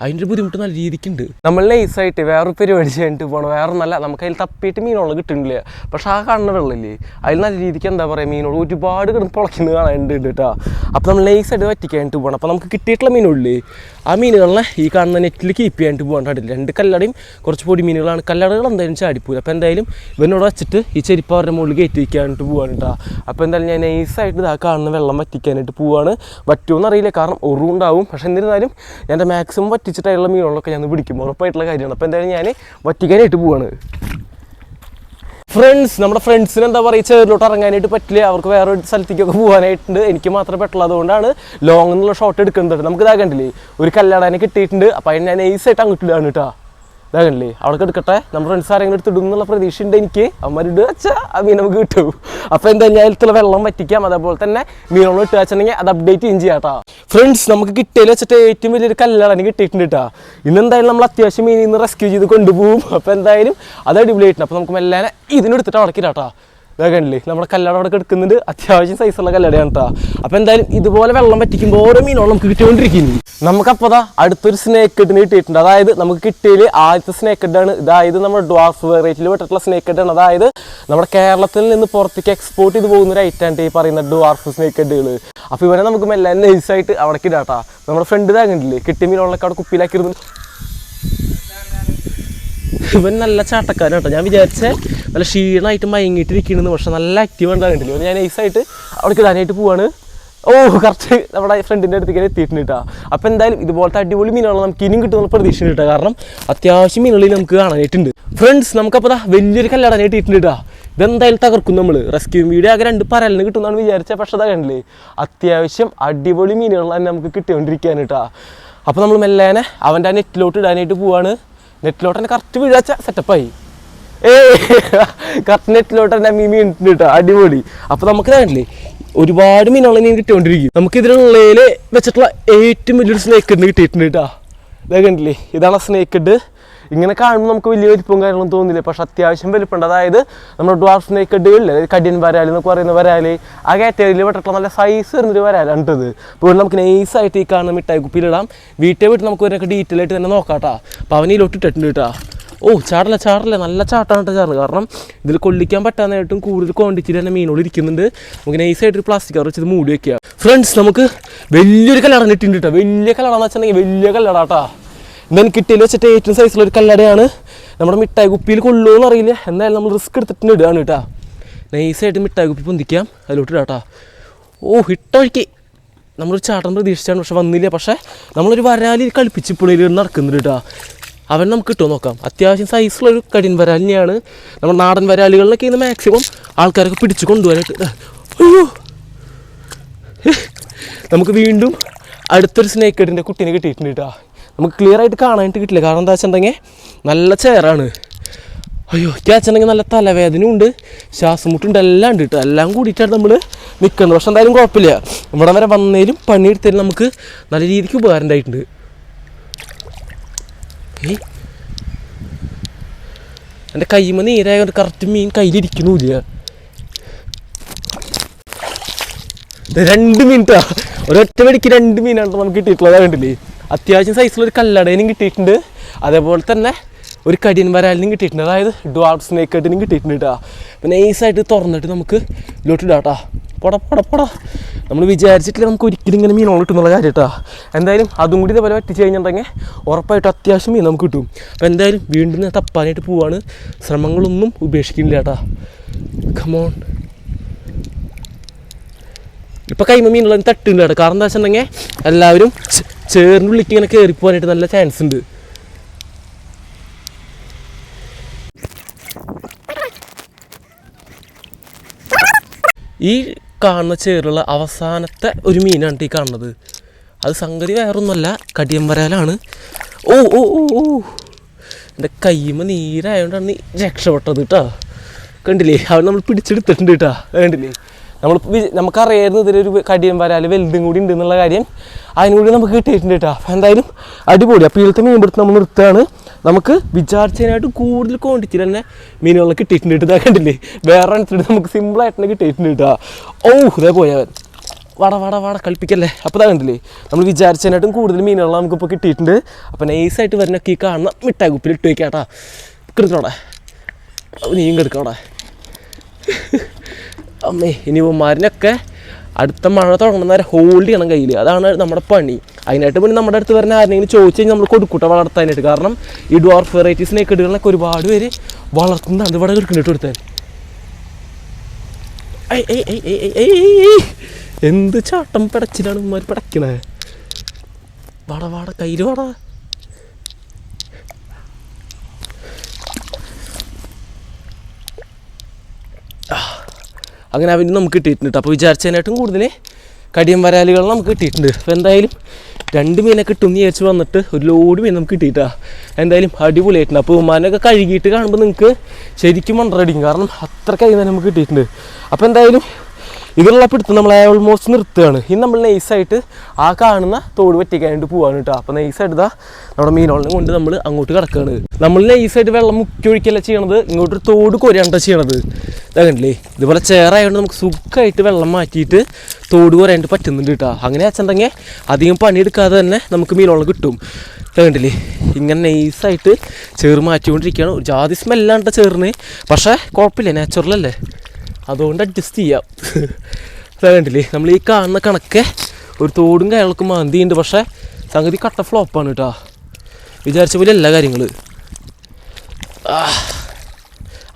അതിന്റെ ഒരു ബുദ്ധിമുട്ട് നല്ല രീതിക്കുണ്ട്. നമ്മൾ നൈസായിട്ട് വേറൊരു പരിപാടി ചെയ്തിട്ട് പോകണം വേറെ നല്ല നമുക്ക് അതിൽ തപ്പിയിട്ട് മീനുകൾ കിട്ടുന്നില്ല. പക്ഷേ ആ കാണുന്ന വെള്ളമില്ലേ? അതിൽ നല്ല രീതിക്ക് എന്താ പറയുക മീനുകൾ ഒരുപാട് കിടന്ന് പൊളയ്ക്കുന്നത് കാണാനുണ്ട് കേട്ടോ. അപ്പോൾ നമ്മൾ നൈസായിട്ട് വറ്റിക്കാനായിട്ട് പോകണം അപ്പോൾ നമുക്ക് കിട്ടിയിട്ടുള്ള മീനുകളില്ലേ ആ മീനുകളെ ഈ കാണുന്ന നെറ്റിൽ കീപ്പ് ചെയ്യാനായിട്ട് പോകാൻ പാടില്ല. രണ്ട് കല്ലടയും കുറച്ച് പൊടി മീനുകളാണ്. കല്ലടകൾ എന്തായാലും ചാടിപ്പോയി അപ്പോൾ എന്തായാലും ഇവനോട് വെച്ചിട്ട് ഈ ചെരിപ്പ് അവരുടെ മുകളിൽ കയറ്റി വയ്ക്കാനായിട്ട് പോകാനുണ്ടോ അപ്പോൾ എന്തായാലും ഞാൻ നൈസായിട്ട് ഇതാ കാണുന്ന വെള്ളം വറ്റിക്കാനായിട്ട് പോവാണ്. പറ്റുമെന്ന് അറിയില്ല കാരണം ഉറുണ്ടാവും പക്ഷെ എന്നിരുന്നാലും എന്റെ മാക്സിമം വറ്റിച്ചിട്ടുള്ള മീനുകളൊക്കെ ഞാൻ പിടിക്കും. ഉറപ്പായിട്ടുള്ള കാര്യമാണ്. അപ്പോൾ എന്തായാലും ഞാൻ വറ്റിക്കാനായിട്ട് പോവാണ്. ഫ്രണ്ട്സ് നമ്മുടെ ഫ്രണ്ട്സിന് എന്താ പറയുക ചേറിലോട്ട് ഇറങ്ങാനായിട്ട് പറ്റില്ല. അവർക്ക് വേറെ ഒരു സ്ഥലത്തേക്കൊക്കെ പോകാനായിട്ടുണ്ട് എനിക്ക് മാത്രം പറ്റുള്ളൂ. അതുകൊണ്ടാണ് ലോങ് ഷോട്ട് എടുക്കുന്നത്. നമുക്ക് ഇതാകണ്ടില്ലേ ഒരു കല്യാണം കിട്ടിയിട്ടുണ്ട്. അപ്പോൾ അതിന് ഞാൻ നൈസായിട്ട് അങ്ങോട്ട് കേട്ടോ. ഇതാ കണ്ടില്ലേ അവിടെ എടുക്കട്ടെ. നമ്മുടെ ഫ്രണ്ട്സ് ആരെങ്കിലും എടുത്ത് ഇടും എന്നുള്ള പ്രതീക്ഷ ഉണ്ട് എനിക്ക്. അവന്മാരിട്ട് വെച്ചാൽ ആ മീൻ നമുക്ക് കിട്ടും. അപ്പോൾ എന്താ ഞാൻ അതിലത്തുള്ള വെള്ളം പറ്റിക്കാം അതേപോലെ തന്നെ മീനോളം ഇട്ട് വെച്ചിട്ടുണ്ടെങ്കിൽ അത് അപ്ഡേറ്റ് ചെയ്യും ചെയ്യാം കേട്ടോ ഫ്രണ്ട്സ് നമുക്ക് കിട്ടിയതിൽ വെച്ചിട്ട് ഏറ്റവും വലിയൊരു കല്ലാണ് കിട്ടിയിട്ടുണ്ട് കേട്ടോ ഇന്ന് എന്തായാലും നമ്മൾ അത്യാവശ്യം മീനിൽ നിന്ന് റെസ്ക്യൂ ചെയ്ത് കൊണ്ടുപോകും. അപ്പോൾ എന്തായാലും അത് അടിപൊളിയായിട്ടുണ്ട്. അപ്പോൾ നമുക്ക് മെല്ലെ ഇതിനെടുത്തിട്ട് അടക്കില്ല കേട്ടോ ഇതൊക്കെ ഉണ്ടല്ലേ നമ്മുടെ കല്ലട അവിടെ കിടക്കുന്നുണ്ട്. അത്യാവശ്യം സൈസുള്ള കല്ലടയാണ് കേട്ടോ അപ്പോൾ എന്തായാലും ഇതുപോലെ വെള്ളം പറ്റിക്കുമ്പോൾ ഓരോ മീനോളം നമുക്ക് കിട്ടിക്കൊണ്ടിരിക്കുന്നു. നമുക്കപ്പോൾ ദാ അടുത്തൊരു സ്നേക്ക് ഹെഡിന് കിട്ടിയിട്ടുണ്ട്. അതായത് നമുക്ക് കിട്ടിയതിൽ ആദ്യത്തെ സ്നേക്ക് ഹെഡാണ് ഇതായത് നമ്മുടെ ഡ്വാർഫ് വെറൈറ്റിയിൽ പെട്ടിട്ടുള്ള സ്നേക്ക് ഹെഡാണ് അതായത് നമ്മുടെ കേരളത്തിൽ നിന്ന് പുറത്തേക്ക് എക്സ്പോർട്ട് ചെയ്ത് പോകുന്ന ഒരു ഐറ്റാണ് ഈ പറയുന്ന ഡ്വാർഫ് സ്നേക്ക് ഹെഡുകൾ അപ്പോൾ ഇവരെ നമുക്ക് മെല്ലെ നൈസായിട്ട് അവിടേക്ക് ഇടാട്ടാ നമ്മുടെ ഫ്രണ്ട് താങ്ങണ്ടില്ലേ കിട്ടിയ മീനുകളൊക്കെ അവിടെ കുപ്പിയിലാക്കിയിരുന്നു ഇവൻ നല്ല ചാട്ടക്കാരൻ ഞാൻ വിചാരിച്ചേ നല്ല ക്ഷീണമായിട്ട് മയങ്ങിയിട്ടിരിക്കണെന്ന് പക്ഷെ നല്ല ആക്റ്റീവ് ഉണ്ടാകണ്ടില്ല ഞാൻ നൈസായിട്ട് അവിടേക്ക് ഇടാനായിട്ട് പോവാണ്. ഓ കറക്റ്റ് നമ്മുടെ ഫ്രണ്ടിന്റെ അടുത്തേക്ക് എത്തിയിട്ടുണ്ട് കേട്ടോ അപ്പോൾ എന്തായാലും ഇതുപോലത്തെ അടിപൊളി മീനുകൾ നമുക്ക് ഇനിയും കിട്ടുന്ന പ്രതീക്ഷ കേട്ടോ കാരണം അത്യാവശ്യം മീനുകളിൽ നമുക്ക് കാണാനായിട്ടുണ്ട്. ഫ്രണ്ട്സ് നമുക്കപ്പോൾ വലിയൊരു കല്ലടനെ കിട്ടിയിട്ടുണ്ട് കേട്ടോ ഇതെന്തായാലും തകർക്കും നമ്മൾ റെസ്ക്യൂ വീഡിയോ ആകെ രണ്ട് പരലിന് കിട്ടുമെന്നാണ് വിചാരിച്ചത് പക്ഷെ അതാ കണ്ടില്ലേ? അത്യാവശ്യം അടിപൊളി മീനുകൾ തന്നെ നമുക്ക് കിട്ടിക്കൊണ്ടിരിക്കുകയാണ് കേട്ടോ അപ്പോൾ നമ്മൾ മെല്ലേനെ അവന്റെ ആ നെറ്റിലോട്ട് ഇടാനായിട്ട് പോവാണ്. നെറ്റിലോട്ട് തന്നെ കറക്റ്റ് വീഴാച്ച സെറ്റപ്പായി ഏ കറക്റ്റ് നെറ്റിലോട്ട് തന്നെ മീൻ വീണിട്ടുണ്ട് അടിപൊളി. അപ്പോൾ നമുക്ക് കണ്ടില്ലേ ഒരുപാട് മീനുള്ള മീൻ കിട്ടിക്കൊണ്ടിരിക്കും. നമുക്ക് ഇതിനുള്ളതിൽ വെച്ചിട്ടുള്ള ഏറ്റവും വലിയൊരു സ്നേക്ക് കിട്ടിയിട്ടുണ്ട് കേട്ടോ ഇതാ കണ്ടില്ലേ ഇതാണ് സ്നേക്ക് ഹെഡ് ഇങ്ങനെ കാണുമ്പോൾ നമുക്ക് വലിയ വലിപ്പവും കാര്യങ്ങളൊന്നും തോന്നില്ല. പക്ഷെ അത്യാവശ്യം വലിപ്പമുണ്ട്. അതായത് നമ്മുടെ ഡ്വാർഫ് അതായത് കടിയൻ വരാലി എന്നൊക്കെ പറയുന്ന വരാലി. ആ കാറ്റഗറിയിൽ പെട്ടിട്ടുള്ള നല്ല സൈസ് വരുന്നൊരു വരാലുണ്ട് ഇപ്പോൾ നമുക്ക് നൈസായിട്ട് ഈ കാണുന്ന മിഠായി കുപ്പിയിലിടാം വീട്ടിൽ വീട്ടിൽ നമുക്ക് ഇതിനൊക്കെ ഡീറ്റെയിൽ ആയിട്ട് തന്നെ നോക്കാട്ടാ അപ്പോൾ ലോട്ടിട്ടുണ്ട് കേട്ടോ ഓ ചാടല്ല ചാടല്ല. നല്ല ചാട്ടാണ് ചാടുന്നത് കാരണം ഇതിൽ കൊള്ളിക്കാൻ പറ്റാനായിട്ടും കൂടുതൽ ക്വാണ്ടിറ്റിയിൽ തന്നെ മീനുകൾ ഇരിക്കുന്നുണ്ട്. നമുക്ക് നൈസായിട്ട് ഒരു പ്ലാസ്റ്റിക് കവർ വെച്ചത് മൂടി വെക്കുക. ഫ്രണ്ട്സ് നമുക്ക് വലിയൊരു കല്ലട ഇട്ടിട്ടുണ്ട് കേട്ടോ വലിയ കല്ലട വെച്ചിട്ടുണ്ടെങ്കിൽ വലിയ കല്ലട കേട്ടോ എന്തായാലും കിട്ടിയിൽ വെച്ചിട്ട് ഏറ്റവും സൈസുള്ള ഒരു കല്ലടയാണ്. നമ്മുടെ മിഠായി കുപ്പിയിൽ കൊള്ളുമെന്ന് അറിയില്ല. എന്തായാലും നമ്മൾ റിസ്ക് എടുത്തിട്ട് ഇടുകയാണ് കേട്ടോ നൈസായിട്ട് മിഠായി കുപ്പി പൊന്തിക്കാം. അതിലോട്ട് ഇടാട്ടാ ഓ ഇട്ടൊഴുക്കി നമ്മളൊരു ചാട്ടം പ്രതീക്ഷിച്ചാണ്. പക്ഷെ വന്നില്ല. പക്ഷേ നമ്മളൊരു വരാലി കളിപ്പിച്ച് പുള്ളിയിൽ നടക്കുന്നുണ്ട് കേട്ടോ അവൻ നമുക്ക് കിട്ടുമോ നോക്കാം. അത്യാവശ്യം സൈസുള്ളൊരു കടിൻ വരാലിനെയാണ്. നമ്മുടെ നാടൻ വരാലികളിലൊക്കെ ഇന്ന് മാക്സിമം ആൾക്കാരൊക്കെ പിടിച്ച് കൊണ്ടുപോകാനായിട്ട് അയ്യോ. നമുക്ക് വീണ്ടും അടുത്തൊരു സ്നേക്ക് കുട്ടീനെ കിട്ടിയിട്ടുണ്ട് കേട്ടോ നമുക്ക് ക്ലിയർ ആയിട്ട് കാണാനായിട്ട് കിട്ടില്ല. കാരണം എന്താ വെച്ചിട്ടുണ്ടെങ്കിൽ നല്ല ചേറാണ്. അയ്യോ ക്യാച്ചുണ്ടെങ്കിൽ നല്ല തലവേദനയും ഉണ്ട്. ശ്വാസം എല്ലാം ഉണ്ട് കേട്ടോ എല്ലാം കൂടിയിട്ടാണ് നമ്മൾ നിൽക്കുന്നത് പക്ഷെ എന്തായാലും കുഴപ്പമില്ല. ഇവിടെ വരെ വന്നതിലും പണിയെടുത്തതിലും നമുക്ക് നല്ല രീതിക്ക് ഉപകാരം ഉണ്ടായിട്ടുണ്ട്. എന്റെ കൈമ നീരായ കറക്റ്റ് മീൻ കയ്യിലിരിക്കണില്ല. ഇത് രണ്ട് മിനിറ്റാ ഒരൊറ്റ മണിക്ക് രണ്ട് മീനാണ് നമുക്ക് കിട്ടിയിട്ടുള്ളത്. കണ്ടില്ലേ? അത്യാവശ്യം സൈസുള്ള ഒരു കിട്ടിയിട്ടുണ്ട്. അതേപോലെ തന്നെ ഒരു കടിയൻ വരാലിനും കിട്ടിയിട്ടുണ്ട്. അതായത് ഡ്വാർഫ് സ്നേക്ക് കട്ടിനും കിട്ടിയിട്ടുണ്ട് കേട്ടോ പിന്നെ നൈസായിട്ട് തുറന്നിട്ട് നമുക്ക് ഇതിലോട്ട് ഇടാം കേട്ടോ പൊട പൊട പൊട. നമ്മൾ വിചാരിച്ചിട്ടില്ല നമുക്ക് ഒരിക്കലും ഇങ്ങനെ മീനോളം കിട്ടുന്നുള്ള കാര്യം കേട്ടോ എന്തായാലും അതും കൂടി ഇതേപോലെ പറ്റിച്ച് കഴിഞ്ഞിട്ടുണ്ടെങ്കിൽ ഉറപ്പായിട്ടും അത്യാവശ്യം മീൻ നമുക്ക് കിട്ടും. അപ്പോൾ എന്തായാലും വീണ്ടും തപ്പാനായിട്ട് പോവാണ്. ശ്രമങ്ങളൊന്നും ഉപേക്ഷിക്കുന്നില്ല കേട്ടോ കമോൺ ഇപ്പൊ കൈമ മീനുള്ള തട്ടുണ്ട് കേട്ടോ കാരണം എന്താ വെച്ചിട്ടുണ്ടെങ്കിൽ എല്ലാവരും ചേറിനുള്ളിലേക്ക് ഇങ്ങനെ കയറി പോകാനായിട്ട് നല്ല ചാൻസ് ഉണ്ട്. ഈ കാണുന്ന ചേറുള്ള അവസാനത്തെ ഒരു മീനാണ് ഈ കാണുന്നത്. അത് സംഗതി വേറൊന്നുമല്ല കടിയമ്പരാലാണ് ഓ ഓ ഓ ഓ. എന്റെ കയ്യുമ്മ നീരായതുകൊണ്ടാണ് രക്ഷപ്പെട്ടത് കേട്ടോ കണ്ടില്ലേ? അവൻ നമ്മൾ പിടിച്ചെടുത്തിട്ടുണ്ട് കേട്ടോ കണ്ടില്ലേ? നമ്മൾ നമുക്കറിയായിരുന്നു ഇതിലൊരു കടിയും വരാൽ വലുതും കൂടി ഉണ്ട് എന്നുള്ള കാര്യം. അതിനും കൂടി നമുക്ക് കിട്ടിയിട്ടുണ്ട് കേട്ടോ. അപ്പോൾ എന്തായാലും അടിപൊളി. അപ്പോൾ ഇതിലത്തെ മീൻ പിടുത്തം നമ്മൾ നിർത്തുകയാണ്. നമുക്ക് വിചാരിച്ചതിനായിട്ട് കൂടുതൽ ക്വാണ്ടിറ്റി തന്നെ മീനുകളെ കിട്ടിയിട്ടുണ്ട് കേട്ടോ. കണ്ടില്ലേ? വേറെ എടുത്തിട്ട് നമുക്ക് സിമ്പിളായിട്ട് തന്നെ കിട്ടിയിട്ടുണ്ട് കേട്ടോ. ഓ ഇതേ പോയാൽ വട വട വട കളിപ്പിക്കല്ലേ? അപ്പോൾ കണ്ടില്ലേ? നമ്മൾ വിചാരിച്ചതിനായിട്ടും കൂടുതൽ മീനുകൾ നമുക്കിപ്പോൾ കിട്ടിയിട്ടുണ്ട്. അപ്പോൾ നൈസായിട്ട് വരുന്നൊക്കെ ഈ കാണുന്ന മിഠായി കുപ്പിൽ ഇട്ട് വയ്ക്കാട്ടാ കിടക്കണോടെ നീയും കിടക്കണോടെ അമ്മേ ഇനിവന്മാരിനൊക്കെ അടുത്ത മഴ തുടങ്ങുന്ന നേരം ഹോൾഡ് ചെയ്യണം കയ്യിൽ അതാണ് നമ്മുടെ പണി. അതിനായിട്ട് പിന്നെ നമ്മുടെ അടുത്ത് വരുന്ന ആരെങ്കിലും ചോദിച്ചു കഴിഞ്ഞാൽ നമ്മൾ കൊടുക്കൂട്ട വളർത്താനായിട്ട്. കാരണം ഈ ഡോർ വെറൈറ്റീസ് നെക്കെടുകളൊക്കെ ഒരുപാട് പേര് വളർത്തുന്നതാണ് ഇവിടെ എടുക്കുന്നുണ്ട് കൊടുത്താൽ എന്ത് ചാട്ടം പിടച്ചിലാണ് ഉമ്മാർ പിടയ്ക്കണേ വാടാ വാടാ കയ്യിൽ വാടാ. അങ്ങനെ അവന് നമുക്ക് കിട്ടിയിട്ടുണ്ട് അപ്പോൾ വിചാരിച്ചതിനായിട്ടും കൂടുതൽ കടിയം വരാലുകൾ നമുക്ക് കിട്ടിയിട്ടുണ്ട്. അപ്പോൾ എന്തായാലും രണ്ട് മീനെ കിട്ടും വിചാരിച്ച് വന്നിട്ട് ഒരു ലോഡ് മീൻ നമുക്ക് കിട്ടിയിട്ടാ. എന്തായാലും അടിപൊളിയായിട്ടുണ്ട്. അപ്പോൾ വിമാനമൊക്കെ കഴുകിയിട്ട് കാണുമ്പോൾ നിങ്ങൾക്ക് ശരിക്കും മണ്ടറടിക്കും കാരണം അത്ര കൈ നമുക്ക് കിട്ടിയിട്ടുണ്ട്. അപ്പോൾ എന്തായാലും ഇതിലുള്ള പിടുത്തം നമ്മൾ ഓൾമോസ്റ്റ് നിർത്തുകയാണ്. ഇനി നമ്മൾ നൈസായിട്ട് ആ കാണുന്ന തോട് പറ്റിക്കാനായിട്ട് പോവാണ് കേട്ടോ. അപ്പോൾ നൈസായിട്ട് ഇതാ നമ്മുടെ മീനോളിനെ കൊണ്ട് നമ്മൾ അങ്ങോട്ട് കിടക്കുകയാണ് നമ്മൾ നൈസായിട്ട് വെള്ളം മുക്കി ഒഴിക്കല്ല ചെയ്യണത്? ഇങ്ങോട്ടൊരു തോട് കൊരണ്ട ചെയ്യണത്. ഇതാ കണ്ടില്ലേ? ഇതുപോലെ ചേറായതുകൊണ്ട് നമുക്ക് സുഖമായിട്ട് വെള്ളം മാറ്റിയിട്ട് തോട് കൊരയാണ്ട് പറ്റുന്നുണ്ട് കേട്ടോ. അങ്ങനെ വെച്ചിട്ടുണ്ടെങ്കിൽ അധികം പണിയെടുക്കാതെ തന്നെ നമുക്ക് മീനോളം കിട്ടും. കണ്ടില്ലേ? ഇങ്ങനെ നൈസായിട്ട് ചേറ് മാറ്റിക്കൊണ്ടിരിക്കുകയാണ്. ജാതി സ്മെല്ലാണ്ട ചേറിന് പക്ഷേ കുഴപ്പമില്ല. നാച്ചുറലല്ലേ അതുകൊണ്ട് അഡ്ജസ്റ്റ് ചെയ്യാം. അതാ കണ്ടില്ലേ നമ്മൾ ഈ കാണുന്ന കണക്കെ ഒരു തോടും കയറൊക്കെ മാന്തിയുണ്ട്. പക്ഷേ സംഗതി കട്ട ഫ്ലോപ്പാണ് കേട്ടോ വിചാരിച്ച പോലെ എല്ലാ കാര്യങ്ങൾ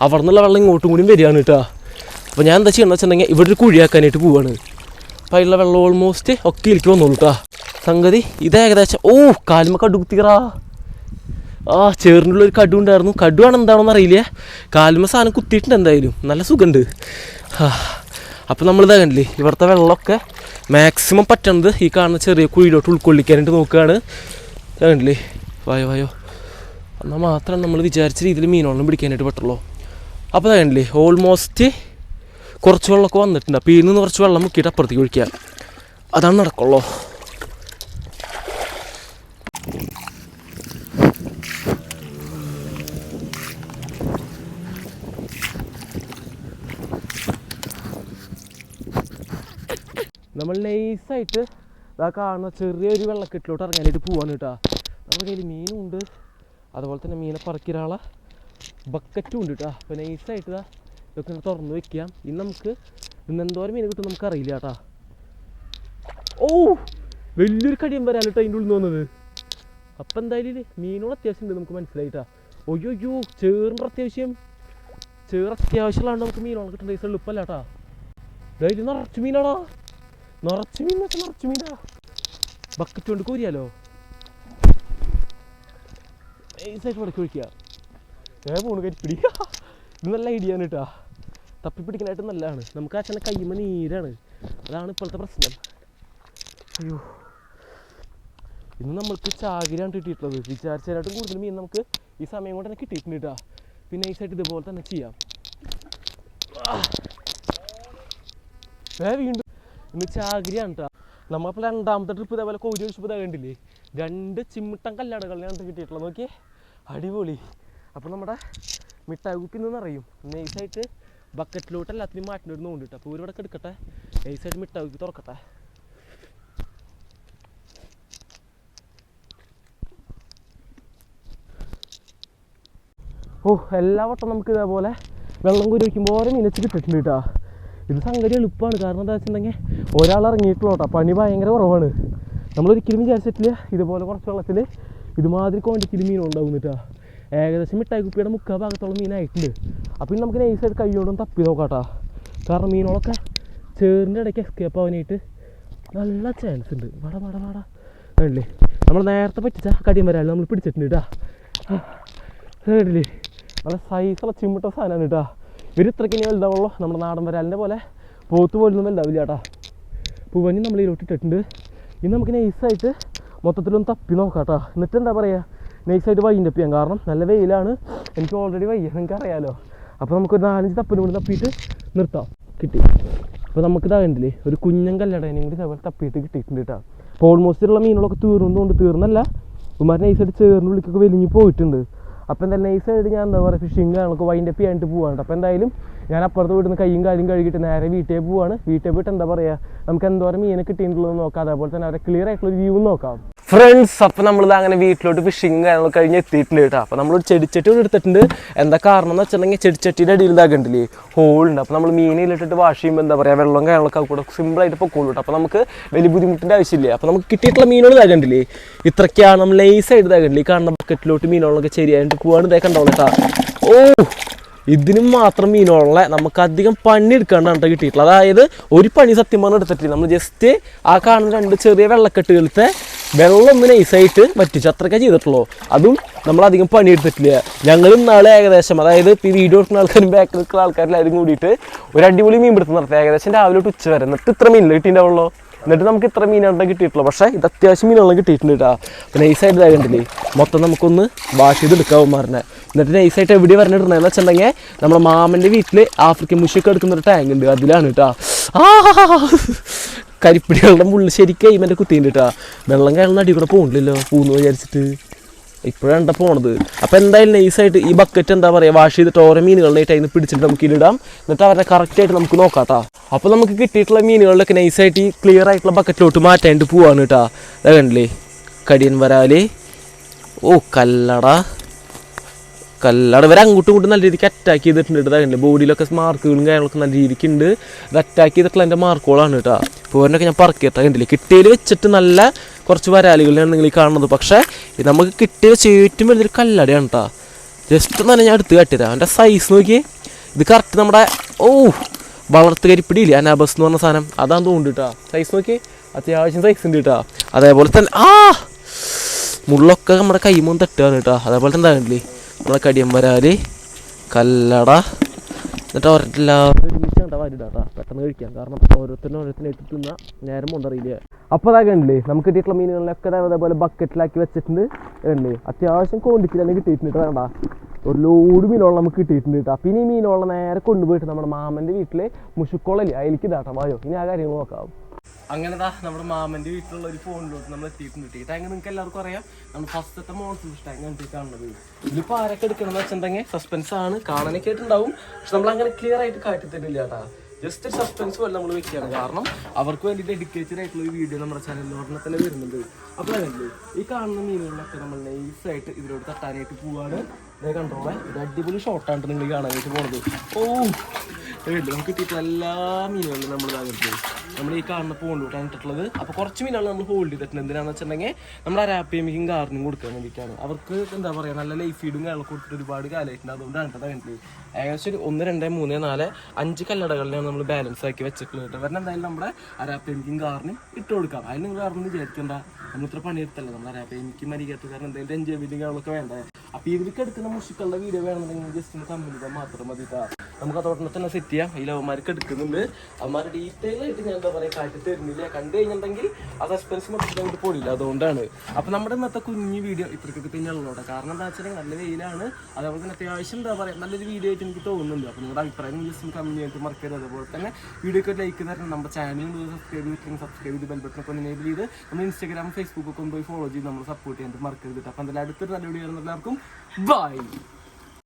അവിടെ നിന്നുള്ള വെള്ളം ഇങ്ങോട്ടും കൂടിയും വരികയാണ് കേട്ടോ അപ്പോൾ ഞാൻ എന്താ ചെയ്യണമെന്ന് വെച്ചിട്ടുണ്ടെങ്കിൽ ഇവിടെ ഒരു കുഴിയാക്കാനായിട്ട് പോവാണ്. അപ്പോൾ അതിലുള്ള വെള്ളം ഓൾമോസ്റ്റ് ഒക്കെ ഇരിക്കും വന്നോളൂ കേട്ടോ സംഗതി ഇത് ഏകദേശം ഓ കാലുമൊക്കെ കടുകുത്തിറാ ആ ചേറിനുള്ള ഒരു കടു ഉണ്ടായിരുന്നു. കടുവാണ് എന്താണെന്ന് അറിയില്ല? കാലുമ സാധനം കുത്തിയിട്ടുണ്ട് എന്തായാലും. നല്ല സുഖമുണ്ട്. അപ്പോൾ നമ്മളിതാ കണ്ടില്ലേ ഇവിടുത്തെ വെള്ളമൊക്കെ മാക്സിമം പറ്റണത് ഈ കാണുന്ന ചെറിയ കുഴിയിലോട്ട് ഉൾക്കൊള്ളിക്കാനായിട്ട് നോക്കുകയാണ്. ഇതാ കണ്ടില്ലേ? വായോ വായോ. എന്നാൽ മാത്രം നമ്മൾ വിചാരിച്ച രീതിയിൽ മീനോളം പിടിക്കാനായിട്ട് പറ്റുള്ളൂ. അപ്പോൾ ഇതാ കണ്ടില്ലേ ഓൾമോസ്റ്റ് കുറച്ച് വെള്ളമൊക്കെ വന്നിട്ടുണ്ട്. അപ്പോൾ ഇതിൽ നിന്ന് കുറച്ച് വെള്ളം മുക്കിയിട്ട് അപ്പുറത്തേക്ക് ഒഴിക്കുക. അതാണ് നടക്കുള്ളൂ. നമ്മൾ നൈസായിട്ട് ഇതാ കാണുന്ന ചെറിയൊരു വെള്ളക്കെട്ടിലോട്ട് ഇറങ്ങാനായിട്ട് പോവാണ് കേട്ടോ. നമ്മുടെ കയ്യിൽ മീനും ഉണ്ട് അതുപോലെ തന്നെ മീനെ പറക്കിരാള ബക്കറ്റും ഉണ്ട് കേട്ടോ. അപ്പോൾ നൈസായിട്ട് ഇതാ ഇതൊക്കെ തുറന്ന് വെക്കാം. ഇന്ന് നമുക്ക് ഇന്ന് എന്തോരം മീൻ കിട്ടും നമുക്ക് അറിയില്ല കേട്ടോ. ഓ വലിയൊരു കടിയും വരാൻ കേട്ടോ അതിന്റെ ഉള്ളിൽ നിന്ന് വന്നത്. അപ്പം എന്തായാലും മീനോട് അത്യാവശ്യം ഉണ്ട് നമുക്ക് മനസ്സിലായിട്ടാ ഒയ്യോ അയ്യോ ചേറിന്റെ അത്യാവശ്യം. ചേർ അത്യാവശ്യമുള്ളതാണ് നമുക്ക് മീനോളം കിട്ടേണ്ട ദിവസം എളുപ്പമല്ല കേട്ടാ. ഡെയിലി നിറച്ച് മീനാടാ. നിറച്ച് വെച്ചാൽ നിറച്ച് മീനാ. ബക്കറ്റ് കൊണ്ട് കോരിയാലോ? നൈസായിട്ട് വടക്കി ഒഴിക്കുക ഏ പോണ് കരിപ്പിടി. ഇത് നല്ല ഐഡിയ ആണ് കേട്ടോ തപ്പിപ്പിടിക്കാനായിട്ട് നല്ലതാണ്. നമുക്ക് അച്ഛനെ കയ്യുമ്പോൾ നീരാണ്. അതാണ് ഇപ്പോഴത്തെ പ്രശ്നം. അയ്യോ. ഇന്ന് നമ്മൾക്ക് ചാകിരാണ് കിട്ടിയിട്ടുള്ളത്. വിചാരിച്ചതിനായിട്ടും കൂടുതൽ മീൻ നമുക്ക് ഈ സമയം കൊണ്ട് തന്നെ കിട്ടിയിട്ടുണ്ട് കേട്ടോ പിന്നെ ഈ ഇതുപോലെ തന്നെ ചെയ്യാം. വീണ്ടും ഇന്ന് ആഗ്രഹമാണ് കേട്ടോ നമ്മളിപ്പോൾ രണ്ടാമത്തെ ട്രിപ്പ് ഇതേപോലെ കോരി ഒഴിച്ചപ്പോൾ ഇതാ കണ്ടില്ലേ? രണ്ട് ചിമ്മിട്ടൻ കല്ലാടുകളിലാണ് കിട്ടിയിട്ടുള്ളത്. നോക്കിയേ. അടിപൊളി. അപ്പോൾ നമ്മുടെ മിഠായി കുപ്പി നിന്ന് അറിയും നൈസായിട്ട് ബക്കറ്റിലോട്ട് എല്ലാത്തിനും മാറ്റിന്റെ ഒരു നോണ്ടിട്ട് അപ്പോൾ ഇവിടെ എടുക്കട്ടെ? നൈസായിട്ട് മിഠായി കുപ്പി തുറക്കട്ടെ? ഓ എല്ലാ വട്ടം നമുക്ക് ഇതേപോലെ വെള്ളം കൂടി വയ്ക്കുമ്പോൾ ഓരോ മീനച്ച് കിട്ടിയിട്ടുണ്ട് കേട്ടോ. ഇത് സംഗതി എളുപ്പമാണ്. കാരണം എന്താ വെച്ചിട്ടുണ്ടെങ്കിൽ ഒരാൾ ഇറങ്ങിയിട്ടുള്ളൂ പണി ഭയങ്കര കുറവാണ്. നമ്മളൊരിക്കലും വിചാരിച്ചിട്ടില്ല ഇതുപോലെ കുറച്ച് വെള്ളത്തിൽ ഇതുമാതിരി ക്വാണ്ടിറ്റിയിൽ മീനുണ്ടാവും എന്നിട്ടാ. ഏകദേശം മിഠായി കുപ്പിയുടെ മുക്കാൽ ഭാഗത്തോളം മീനായിട്ടുണ്ട്. അപ്പം നമുക്ക് നൈസായിട്ട് കൈയോടും തപ്പി നോക്കാം കേട്ടോ. കാരണം മീനുകളൊക്കെ ചേറിന്റെ ഇടയ്ക്ക് എസ്കേപ്പ് ആവാനായിട്ട് നല്ല ചാൻസ് ഉണ്ട്. വട വട വട. കണ്ടില്ലേ? നമ്മൾ നേരത്തെ പറ്റിച്ച കടിയും വരാൻ നമ്മൾ പിടിച്ചിട്ടുണ്ട് കേട്ടാ. കേട്ടില്ലേ നല്ല സൈസുള്ള ചിമ്മിട്ട സാധനമാണ് കേട്ടോ. ഇനി വലുതാവുള്ളൂ നമ്മുടെ നാടൻ വരാലിന്റെ പോലെ പോത്ത് പോലൊന്നും വലുതാവില്ല കേട്ടോ. പൂവനി നമ്മൾ ഇതിലോട്ട് ഇട്ടിട്ടുണ്ട്. ഇനി നമുക്ക് നൈസായിട്ട് മൊത്തത്തിലൊന്ന് തപ്പി നോക്കാം കേട്ടോ. എന്നിട്ട് എന്താ പറയുക നൈസായിട്ട് വൈകിന്റെ ചെയ്യാം കാരണം നല്ല വെയിലാണ്. എനിക്ക് ഓൾറെഡി വയ്യ. നിങ്ങൾക്ക് അറിയാലോ അപ്പോൾ നമുക്കൊരു നാലഞ്ച് തപ്പിനും കൂടി തപ്പിയിട്ട് നിർത്താം. കിട്ടി. അപ്പോൾ നമുക്ക് ഇതാ കണ്ടില്ലേ? ഒരു കുഞ്ഞൻ കല്ലടേനെയും കൂടി ഇതേപോലെ തപ്പിയിട്ട് കിട്ടിയിട്ടുണ്ട് കേട്ടോ. അപ്പോൾ ഓൾമോസ്റ്റ് ഉള്ള മീനുകളൊക്കെ തീർന്നുകൊണ്ട് തീർന്നല്ല. ഉമാർ നൈസായിട്ട് ചേർന്ന് വിളിക്കൊക്കെ വലിഞ്ഞ് പോയിട്ടുണ്ട്. അപ്പോൾ എന്തായാലും സൈഡ് ഞാൻ എന്താ പറയുക ഫിഷിങ് കാണുമ്പോൾ വൈൻഡ് അപ്പ് ചെയ്യാനായിട്ട് പോവാണ് അപ്പോൾ എന്തായാലും ഞാൻ അപ്പുറത്ത് വീട്ടിൽ നിന്ന് കയ്യും കാലും കഴുകിയിട്ട് നേരെ വീട്ടിൽ പോവാണ്. വീട്ടിൽ പോയിട്ട് എന്താ പറയുക നമുക്ക് എന്തോരം മീനെ കിട്ടിയിട്ടുള്ളതെന്ന് നോക്കാം. അതേപോലെ തന്നെ അവരെ ക്ലിയർ ആയിട്ടുള്ള വ്യൂ നോക്കാം. ഫ്രണ്ട്സ് അപ്പോൾ നമ്മളിത് അങ്ങനെ വീട്ടിലോട്ട് ഫിഷിങ് കാര്യങ്ങളൊക്കെ കഴിഞ്ഞ് എത്തിയിട്ടുണ്ട് കേട്ടോ. അപ്പോൾ നമ്മൾ ചെടിച്ചട്ടി ഇവിടെ എടുത്തിട്ടുണ്ട്. എന്താ കാരണം എന്ന് വെച്ചിട്ടുണ്ടെങ്കിൽ ചെടിച്ചട്ടിയുടെ അടിയിൽ ഇതാക്കണ്ടില്ലേ ഹോളുണ്ട് അപ്പോൾ നമ്മൾ മീനിലിട്ടിട്ട് വാഷ് ചെയ്യുമ്പോൾ എന്താ പറയുക വെള്ളം കാര്യങ്ങളൊക്കെ കൂടെ സിമ്പിളായിട്ട് പൊക്കോളൂ കേട്ടോ. അപ്പോൾ നമുക്ക് വലിയ ബുദ്ധിമുട്ടിന്റെ ആവശ്യമില്ല. അപ്പോൾ നമുക്ക് കിട്ടിയിട്ടുള്ള മീനുകൾ ഇതാക്കണ്ടില്ലേ ഇത്രയ്ക്കാണ് നമ്മൾ ലേസായിട്ട് ഇതാക്കണ്ടില്ലേ കാണുന്ന ബക്കറ്റിലോട്ട് മീനുകളൊക്കെ ശരിയായിട്ട് പോവാണ് ഇതേ കണ്ടോ കേട്ടോ. ഓ ഇതിനും മാത്രം മീനുകളെ നമുക്ക് അധികം പണി എടുക്കാണ്ടാണ് കേട്ടോ കിട്ടിയിട്ടുള്ളത്. അതായത് ഒരു പണി സത്യം പറഞ്ഞ് എടുത്തിട്ടില്ല. നമ്മൾ ജസ്റ്റ് ആ കാണുന്ന രണ്ട് ചെറിയ വെള്ളക്കെട്ടുകളിലത്തെ വെള്ളം ഒന്ന് നൈസായിട്ട് വറ്റിച്ചു അത്രയൊക്കെ ചെയ്തിട്ടുള്ളൂ. അതും നമ്മൾ അധികം പണി എടുത്തിട്ടില്ല. ഞങ്ങൾ ഇന്നാളെ ഏകദേശം അതായത് ഈ വീഡിയോ എടുക്കുന്ന ആൾക്കാരും ബാക്കിൽ നിൽക്കുന്ന ആൾക്കാരെല്ലാവരും കൂടിയിട്ട് ഒരു അടിപൊളി മീൻ പിടുത്തം നടത്തി. ഏകദേശം രാവിലെ തൊട്ട് ഉച്ച വരെ. എന്നിട്ട് ഇത്ര മീനില്ല കിട്ടിയിട്ടുണ്ടാവുള്ളൂ? എന്നിട്ട് നമുക്ക് ഇത്ര മീനാണ് കിട്ടിയിട്ടുള്ളൂ. പക്ഷേ ഇത് അത്യാവശ്യം മീനുകളും കിട്ടിയിട്ടുണ്ട് കേട്ടോ. നൈസായിട്ട് കണ്ടില്ലേ? മൊത്തം നമുക്കൊന്ന് വാഷ് ചെയ്ത് എടുക്കാവും മാറിനെ എന്നിട്ട് നൈസായിട്ട് എവിടെ പറഞ്ഞിട്ടുണ്ടെന്ന് വെച്ചിട്ടുണ്ടെങ്കിൽ നമ്മുടെ മാമന്റെ വീട്ടിൽ ആഫ്രിക്കൻ മുഷിയൊക്കെ എടുക്കുന്ന ഒരു ടാങ്ക് ഉണ്ട്. അതിലാണ് കേട്ടോ. ആ കരിപ്പിടികളുടെ മുള്ളിൽ ശരിക്കും ഇവന്റെ കുത്തിയുണ്ട് കേട്ടാ വെള്ളം കയറുന്ന അടി കൂടെ പോകണില്ലല്ലോ പൂന്ന് വിചാരിച്ചിട്ട്. ഇപ്പോഴാണ് എന്താ പോണത്? അപ്പോൾ എന്തായാലും നൈസായിട്ട് ഈ ബക്കറ്റ് എന്താ പറയുക വാഷ് ചെയ്തിട്ട് ഓരോ മീനുകളിലായിട്ട് അതിന് പിടിച്ചിട്ട് നമുക്ക് ഇടാം. എന്നിട്ട് അവരെ കറക്റ്റായിട്ട് നമുക്ക് നോക്കാം കേട്ടോ അപ്പോൾ നമുക്ക് കിട്ടിയിട്ടുള്ള മീനുകളിലൊക്കെ നൈസായിട്ട് ഈ ക്ലിയർ ആയിട്ടുള്ള ബക്കറ്റിലോട്ട് മാറ്റാണ്ട് പോവാണ് കേട്ടോ അതേ കണ്ടില്ലേ? കടിയൻ വരാൽ. ഓ കല്ലട. കല്ലട വരെ അങ്ങോട്ടും ഇങ്ങോട്ടും നല്ല രീതിക്ക് അറ്റാക്ക് ചെയ്തിട്ടുണ്ട് കേട്ടോ. കണ്ടില്ലേ ബോഡിയിലൊക്കെ മാർക്കുകളും കാര്യങ്ങളൊക്കെ നല്ല രീതിക്ക് ഉണ്ട്. ഇത് അറ്റാക്ക് ചെയ്തിട്ടുള്ള എന്റെ മാർക്കുകളാണ് കേട്ടോ. പൂവനൊക്കെ ഞാൻ പറക്കി പറക്കിയിട്ടാ കണ്ടില്ല? കിട്ടിയതിൽ വെച്ചിട്ട് നല്ല കുറച്ച് വരാലുകളിലാണ് നിങ്ങൾ ഈ കാണുന്നത്. പക്ഷേ ഇത് നമുക്ക് കിട്ടിയ ചേറ്റും വലിയൊരു കല്ലടയാണ് കേട്ടോ. ജസ്റ്റ് തന്നെ ഞാൻ എടുത്ത് കാട്ടിയതാ. അവന്റെ സൈസ് നോക്കി ഇത് കറക്റ്റ് നമ്മുടെ ഓ വളർത്ത് കരിപ്പിടിയില്ലേ? അനാബസ് എന്ന് പറഞ്ഞ സാധനം. അതാണ് തോണ്ട് കേട്ടോ. സൈസ് നോക്കി അത്യാവശ്യം സൈസ് ഉണ്ട് കേട്ടോ. അതേപോലെ തന്നെ ആ മുള്ളൊക്കെ നമ്മുടെ കൈമോൻ തട്ടുകയാണ് കേട്ടോ. അതേപോലെ തന്നെ കണ്ടില്ലേ? നമ്മളെ കടിയമ്പരാൽ കല്ലട. എന്നിട്ട് അവരെല്ലാവരും ഒരുമിച്ച് കണ്ട വരിടാട്ടാ പെട്ടെന്ന് കഴിക്കാം. കാരണം ഓരോരുത്തരും ഓരോരുത്തരും ഇട്ട് നേരം കൊണ്ടറിയില്ല അപ്പോൾ അതാ കണ്ടില്ലേ നമുക്ക് കിട്ടിയിട്ടുള്ള മീനുകളിലൊക്കെ അതേപോലെ ബക്കറ്റിലാക്കി വെച്ചിട്ടുണ്ട്. കണ്ടില്ലേ അത്യാവശ്യം ക്വാണ്ടിറ്റി തന്നെ കിട്ടിയിട്ടുണ്ട് വേണ്ട ഒരു ലോഡ് മീനോളം നമുക്ക് കിട്ടിയിട്ടുണ്ട് കേട്ടോ. പിന്നെ ഈ മീനോളം നേരെ കൊണ്ടുപോയിട്ട് നമ്മുടെ മാമന്റെ വീട്ടിലെ മുഷുക്കോളല്ലേ അതിലേക്ക് ഇതാട്ടോ. വായോ ഇനി ആ കാര്യങ്ങൾ നോക്കാം. അങ്ങനെ ദാ നമ്മുടെ മാമന്റെ വീട്ടിലുള്ള ഒരു ഫോണിലോട്ട് നമ്മൾ എത്തിയിട്ടുണ്ട്. ഈ ടാങ്ക് നിങ്ങൾക്ക് എല്ലാവർക്കും അറിയാം. നമ്മൾ ഫസ്റ്റത്തെ മോൺസൂൺ ടാങ്ക് കണ്ടിട്ട് കാണുന്നത്. ഇതിലിപ്പോൾ ആരൊക്കെ എടുക്കണമെന്ന് വെച്ചിട്ടുണ്ടെങ്കിൽ സസ്പെൻസ് ആണ്. കാണാനൊക്കെ ആയിട്ടുണ്ടാവും. പക്ഷെ നമ്മൾ അങ്ങനെ ക്ലിയർ ആയിട്ട് കാട്ടിത്തരില്ല കേട്ടാ ജസ്റ്റ് ഒരു സസ്പെൻസ് പോലെ നമ്മൾ വെക്കുകയാണ്. കാരണം അവർക്ക് വേണ്ടി ഡെഡിക്കേറ്റഡ് ആയിട്ടുള്ള ഒരു വീഡിയോ നമ്മുടെ ചാനലിൽ ഉടനെ തന്നെ വരുന്നുണ്ട്. അപ്പോൾ അതല്ലേ? ഈ കാണുന്ന മീനുകളിലൊക്കെ നമ്മൾ നൈസായിട്ട് ഇതിലോട്ട് തട്ടാനായിട്ട് പോവാണ്. ഇതേ കണ്ടോളെ ഇത് അടിപൊളി ഷോട്ടാണ് നിങ്ങൾ കാണാനായിട്ട് പോണത്. ഓ വീട്ടിൽ നമുക്ക് കിട്ടിയിട്ടുള്ള എല്ലാ മീനുകളും നമ്മൾ ഇതാകരുത് നമ്മൾ ഈ കാണുന്ന പോണ്ടിട്ട് ഇട്ടിട്ടുള്ളത് അപ്പോൾ കുറച്ച് മീനാണ് നമ്മൾ ഹോൾഡ് ചെയ്തിട്ടുണ്ട്. എന്തിനാണെന്ന് വെച്ചിട്ടുണ്ടെങ്കിൽ നമ്മൾ അരാപ്പിയമിക്കും ഗാർഡനും കൊടുക്കാൻ വേണ്ടിയിട്ടാണ്. അവർക്ക് എന്താ പറയുക നല്ല ലൈഫ് ഫീഡും കാര്യങ്ങളൊക്കെ കൊടുത്തിട്ട് ഒരുപാട് കാലമായിട്ടുണ്ട്. അതുകൊണ്ടാണ് കേട്ടോ കണ്ടത്. ഏകദേശം ഒരു ഒന്ന് രണ്ട് മൂന്ന് നാല് അഞ്ച് കല്ലടകളിലാണ് നമ്മൾ ബാലൻസ് ആക്കി വെച്ചിട്ടുള്ളത് കാരണം എന്തായാലും നമ്മുടെ അരാപ്പിയമിക്കും ഗാർഡനും ഇട്ട് കൊടുക്കാം. അതിന് നിങ്ങൾ അറിഞ്ഞ് വിചാരിക്കേണ്ട. നമ്മൾ ഇത്ര പണിയെടുത്തല്ല? നമ്മൾ അരാപ്പിയമിക്കും മരിക്കാത്ത കാരണം എന്തെങ്കിലും എൻജോയ്മെന്റും കാര്യങ്ങളൊക്കെ വേണ്ടേ? അപ്പോൾ ഇവർക്ക് എടുക്കുന്ന മുഷിക്കളുടെ വീഡിയോ വേണമെന്നുണ്ടെങ്കിൽ ജസ്റ്റ് ഒന്ന് ചെയ്താൽ മാത്രം മതി. നമുക്ക് അതോടൊപ്പം തന്നെ സെറ്റ് ചെയ്യാം. ഈ ലവന്മാർക്ക് എടുക്കുന്നുണ്ട്. അവന്മാർ ഡീറ്റെയിൽ ആയിട്ട് ഞാൻ എന്താ പറയുക കാറ്റ് തരുന്നില്ല. കണ്ടു കഴിഞ്ഞിട്ടുണ്ടെങ്കിൽ അത് എക്സ്പെൻസ് മൊത്തത്തിൽ അങ്ങോട്ട് പൊടിയില്ല അതുകൊണ്ടാണ്. അപ്പോൾ നമ്മുടെ ഇന്നത്തെ കുഞ്ഞു വീഡിയോ ഇത്രയ്ക്കൊക്കെ തന്നെയുള്ളൂ കാരണം എന്താ വെച്ചാൽ നല്ല വെയിലാണ്. അതേപോലെ തന്നെ അത്യാവശ്യം എന്താ പറയുക നല്ലൊരു വീഡിയോ ആയിട്ട് എനിക്ക് തോന്നുന്നുണ്ട്. അപ്പോൾ നിങ്ങളുടെ അഭിപ്രായം ജസ്റ്റ് കമന്റ് ചെയ്തിട്ട് മറക്കരുത്. അതുപോലെ തന്നെ വീഡിയോക്ക് ലൈക്ക് തരണം. നമ്മുടെ ചാനൽ സബ്സ്ക്രൈബ് ചെയ്തിട്ടുണ്ടെങ്കിൽ സബ്സ്ക്രൈബ് ചെയ്ത് ബെൽബട്ടനൊക്കെ ഒന്ന് എനേബിൾ ചെയ്ത് നമ്മൾ ഇൻസ്റ്റാഗ്രാം ഫേസ്ബുക്ക് ഒക്കെ ഒന്ന് പോയി ഫോളോ ചെയ്ത് നമ്മൾ സപ്പോർട്ട് ചെയ്യാൻ മറക്കരുത് അപ്പോൾ എന്തായാലും അടുത്തൊരു നല്ല വീഡിയോ എല്ലാവർക്കും Bye.